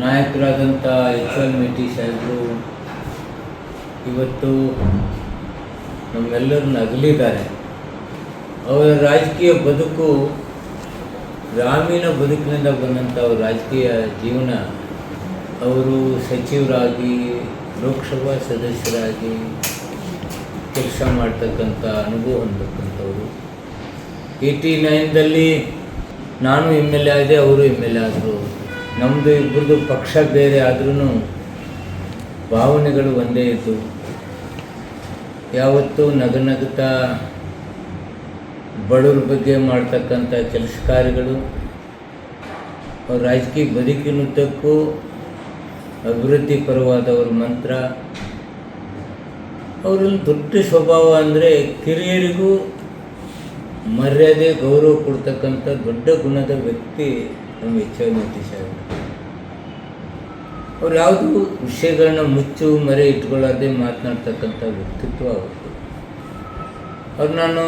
ನಾಯಕರಾದಂಥ H L ಮೇಟಿ ಸಾಹೇಬರು, ಇವತ್ತು ನಮ್ಮೆಲ್ಲರನ್ನ ಅಗಲಿದ್ದಾರೆ ಅವರ ರಾಜಕೀಯ ಬದುಕು, ಗ್ರಾಮೀಣ ಬದುಕಿನಿಂದ ಬಂದಂಥ ಅವ್ರ ರಾಜಕೀಯ ಜೀವನ, ಅವರು ಸಚಿವರಾಗಿ, ಲೋಕಸಭಾ ಸದಸ್ಯರಾಗಿ ಕೆಲಸ ಮಾಡ್ತಕ್ಕಂಥ ಅನುಭವ ಹೊಂದಕ್ಕಂಥವ್ರು ಏಯ್ಟಿ ನೈನ್ದಲ್ಲಿ ನಾನು ಎಂ ಎಲ್ ಎ ಆದೆ, ಅವರು ಎಂ ಎಲ್ ಎ ಆದರು. ನಮ್ಮದು ಇಬ್ಬರದು ಪಕ್ಷ ಬೇರೆ ಆದ್ರೂ ಭಾವನೆಗಳು ಒಂದೇ ಇತ್ತು ಯಾವತ್ತೂ ನಗನಗುತ್ತಾ ಬಡವ್ರ ಬಗ್ಗೆ ಮಾಡ್ತಕ್ಕಂಥ ಕೆಲಸ ಕಾರ್ಯಗಳು ರಾಜಕೀಯ ಬದುಕಿನುದ್ದಕ್ಕೂ ಅಭಿವೃದ್ಧಿ ಪರವಾದವ್ರ ಮಂತ್ರ. ಅವರಲ್ಲಿ ದೊಡ್ಡ ಸ್ವಭಾವ ಅಂದರೆ ಕಿರಿಯರಿಗೂ ಮರ್ಯಾದೆ ಗೌರವ ಕೊಡ್ತಕ್ಕಂಥ ದೊಡ್ಡ ಗುಣದ ವ್ಯಕ್ತಿ ನಮ್ಮ ಹೆಚ್ಚಾಗಿ ಮೇಟಿ ಅವ್ರು ಯಾವುದು ವಿಷಯಗಳನ್ನ ಮುಚ್ಚು, ಮರೆ ಇಟ್ಕೊಳ್ಳೋದೇ ಮಾತನಾಡ್ತಕ್ಕಂಥ ವ್ಯಕ್ತಿತ್ವ ಅವ್ರದ್ದು. ಅವ್ರು ನಾನು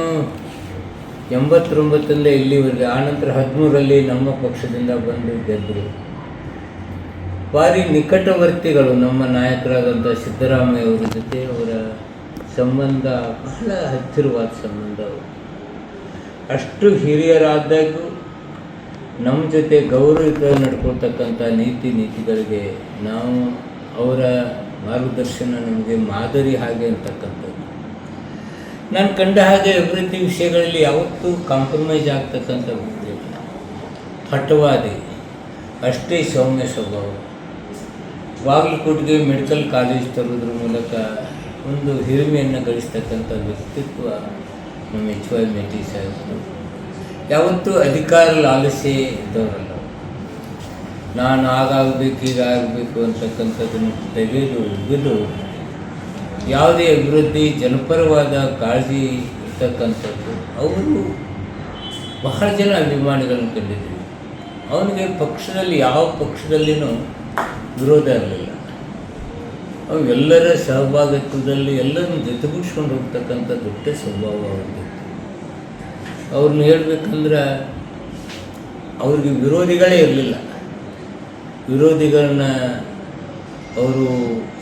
ಎಂಬತ್ತೊಂಬತ್ತರಿಂದ ಇಲ್ಲಿವರೆಗೆ ಆನಂತರ ಹದಿಮೂರರಲ್ಲಿ ನಮ್ಮ ಪಕ್ಷದಿಂದ ಬಂದು ಗೆದ್ದರು ಭಾರಿ ನಿಕಟವರ್ತಿಗಳು ನಮ್ಮ ನಾಯಕರಾದಂಥ ಸಿದ್ದರಾಮಯ್ಯ ಅವರ ಜೊತೆ ಅವರ ಸಂಬಂಧ ಬಹಳ ಹತ್ತಿರವಾದ ಸಂಬಂಧ ಅವರು ಅಷ್ಟು ಹಿರಿಯರಾದಾಗೂ ನಮ್ಮ ಜೊತೆ ಗೌರವಿತ ನಡ್ಕೊಳ್ತಕ್ಕಂಥ ನೀತಿ ನೀತಿಗಳಿಗೆ ನಾವು ಅವರ ಮಾರ್ಗದರ್ಶನ ನಮಗೆ ಮಾದರಿ ಹಾಗೆ ಅಂತಕ್ಕಂಥದ್ದು. ನಾನು ಕಂಡ ಹಾಗೆ ಅಭಿವೃದ್ಧಿ ವಿಷಯಗಳಲ್ಲಿ ಯಾವತ್ತೂ ಕಾಂಪ್ರಮೈಸ್ ಆಗ್ತಕ್ಕಂಥ ವ್ಯಕ್ತಿ. ಹಠವಾದಿ ಅಷ್ಟೇ ಸೌಮ್ಯ ಸ್ವಭಾವ. ಬಾಗಲಕೋಟೆಗೆ ಮೆಡಿಕಲ್ ಕಾಲೇಜ್ ತರೋದ್ರ ಮೂಲಕ ಒಂದು ಹಿರಿಮೆಯನ್ನು ಗಳಿಸ್ತಕ್ಕಂಥ ವ್ಯಕ್ತಿತ್ವ ನಮ್ಮ ಎಚ್ ವೈ ಮೇಟಿ ಸಾಹೇಬರು. ಯಾವತ್ತೂ ಅಧಿಕಾರ ಲಾಲಸೆ ಇದ್ದವರಲ್ಲ. ನಾನು ಹೀಗಾಗಬೇಕು ಅಂತಕ್ಕಂಥದ್ದನ್ನು ತೆಗೆದು ಬಿದ್ದು ಯಾವುದೇ ಅಭಿವೃದ್ಧಿ, ಜನಪರವಾದ ಕಾಳಜಿ ಇರ್ತಕ್ಕಂಥದ್ದು, ಅವರು ಬಹಳ ಜನ ಅಭಿಮಾನಿಗಳನ್ನು ಕಂಡಿದ್ದೀವಿ. ಅವನಿಗೆ ಪಕ್ಷದಲ್ಲಿ, ಯಾವ ಪಕ್ಷದಲ್ಲಿನೂ ವಿರೋಧ ಇರಲಿಲ್ಲ. ಅವೆಲ್ಲರ ಸಹಭಾಗಿತ್ವದಲ್ಲಿ ಎಲ್ಲರನ್ನು ಜೊತೆಗೂಡಿಸ್ಕೊಂಡು ಹೋಗ್ತಕ್ಕಂಥ ದೊಡ್ಡ ಸ್ವಭಾವ ಅವ್ರಿಗೆ ಅವ್ರನ್ನ ಹೇಳ್ಬೇಕಂದ್ರೆ ಅವ್ರಿಗೆ ವಿರೋಧಿಗಳೇ ಇರಲಿಲ್ಲ. ವಿರೋಧಿಗಳನ್ನ ಅವರು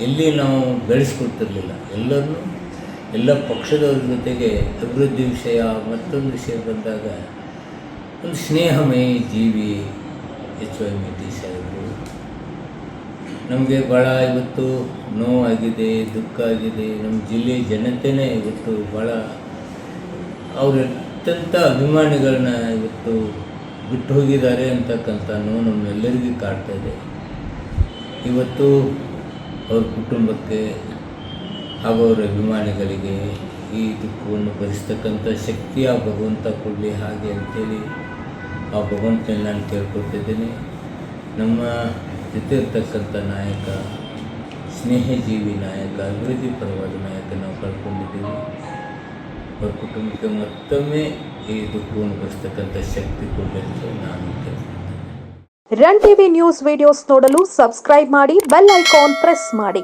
ಎಲ್ಲಿ ನಾವು ಬೆಳೆಸ್ಕೊಡ್ತಿರಲಿಲ್ಲ ಎಲ್ಲರನ್ನೂ, ಎಲ್ಲ ಪಕ್ಷದವ್ರ ಜೊತೆಗೆ ಅಭಿವೃದ್ಧಿ ವಿಷಯ ಮತ್ತೊಂದು ವಿಷಯ ಬಂದಾಗ ಒಂದು ಸ್ನೇಹಮಯಿ ಜೀವಿ ಎಚ್ ವೈ ಮೇಟಿ ಸಾಹೇಬರು ನಮಗೆ ಭಾಳ ಇವತ್ತು ನೋವಾಗಿದೆ, ದುಃಖ ಆಗಿದೆ. ನಮ್ಮ ಜಿಲ್ಲೆಯ ಜನತೆನೇ ಇವತ್ತು ಭಾಳ ಅವ್ರ ಅತ್ಯಂತ ಅಭಿಮಾನಿಗಳನ್ನ ಇವತ್ತು ಬಿಟ್ಟು ಹೋಗಿದ್ದಾರೆ ಅಂತಕ್ಕಂಥ ನೋವು ನಮ್ಮೆಲ್ಲರಿಗೂ ಕಾಡ್ತಾ ಇದೆ. ಇವತ್ತು ಅವ್ರ ಕುಟುಂಬಕ್ಕೆ ಹಾಗೂ ಅವರ ಅಭಿಮಾನಿಗಳಿಗೆ ಈ ದುಃಖವನ್ನು ಭರಿಸ್ತಕ್ಕಂಥ ಶಕ್ತಿ ಆ ಭಗವಂತ ಕೊಡಲಿ ಹಾಗೆ ಅಂತೇಳಿ ಆ ಭಗವಂತನ ನಾನು ಕೇಳ್ಕೊಳ್ತಿದ್ದೀನಿ ನಮ್ಮ ಜೊತೆ ಇರ್ತಕ್ಕಂಥ ನಾಯಕ, ಸ್ನೇಹಜೀವಿ ನಾಯಕ, ಅಭಿವೃದ್ಧಿ ಪರವಾದ ನಾಯಕ ನಾವು ಕಳ್ಕೊಂಡಿದ್ದೀವಿ ಅವ್ರ ಕುಟುಂಬಕ್ಕೆ ಮತ್ತೊಮ್ಮೆ ಈ ದುಃಖವನ್ನು ಭರಿಸ್ತಕ್ಕಂಥ ಶಕ್ತಿ ಕೊಡಬೇಕು ನಾನು ರನ್ ಟಿವಿ ನ್ಯೂಸ್ ವಿಡಿಯೋಸ್ ನೋಡಲು ಸಬ್ಸ್ಕ್ರೈಬ್ ಮಾಡಿ ಬೆಲ್ ಐಕಾನ್ ಪ್ರೆಸ್ ಮಾಡಿ.